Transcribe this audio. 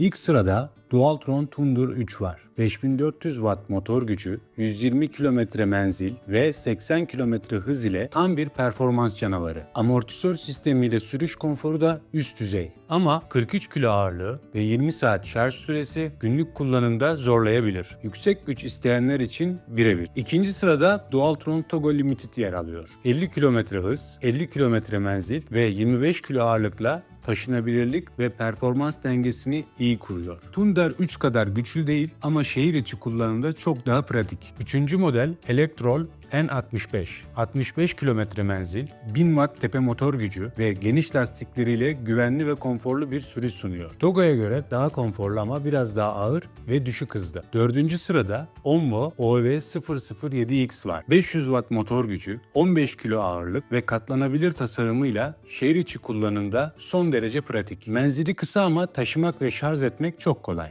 İlk sırada Dualtron Thunder 3 var. 5400 watt motor gücü, 120 kilometre menzil ve 80 kilometre hız ile tam bir performans canavarı. Amortisör sistemiyle sürüş konforu da üst düzey. Ama 43 kilo ağırlığı ve 20 saat şarj süresi günlük kullanımda zorlayabilir. Yüksek güç isteyenler için birebir. İkinci sırada Dualtron Togo Limited yer alıyor. 50 kilometre hız, 50 kilometre menzil ve 25 kilo ağırlıkla taşınabilirlik ve performans dengesini iyi kuruyor. Thunder 3 kadar güçlü değil ama şehir içi kullanımda çok daha pratik. Üçüncü model Electrol N65. 65 kilometre menzil, 1000 watt tepe motor gücü ve geniş lastikleriyle güvenli ve konforlu bir sürüş sunuyor. Togo'ya göre daha konforlu ama biraz daha ağır ve düşük hızda. Dördüncü sırada Onvo OV007X var. 500 watt motor gücü, 15 kilo ağırlık ve katlanabilir tasarımıyla şehir içi kullanımda son derece pratik. Menzili kısa ama taşımak ve şarj etmek çok kolay.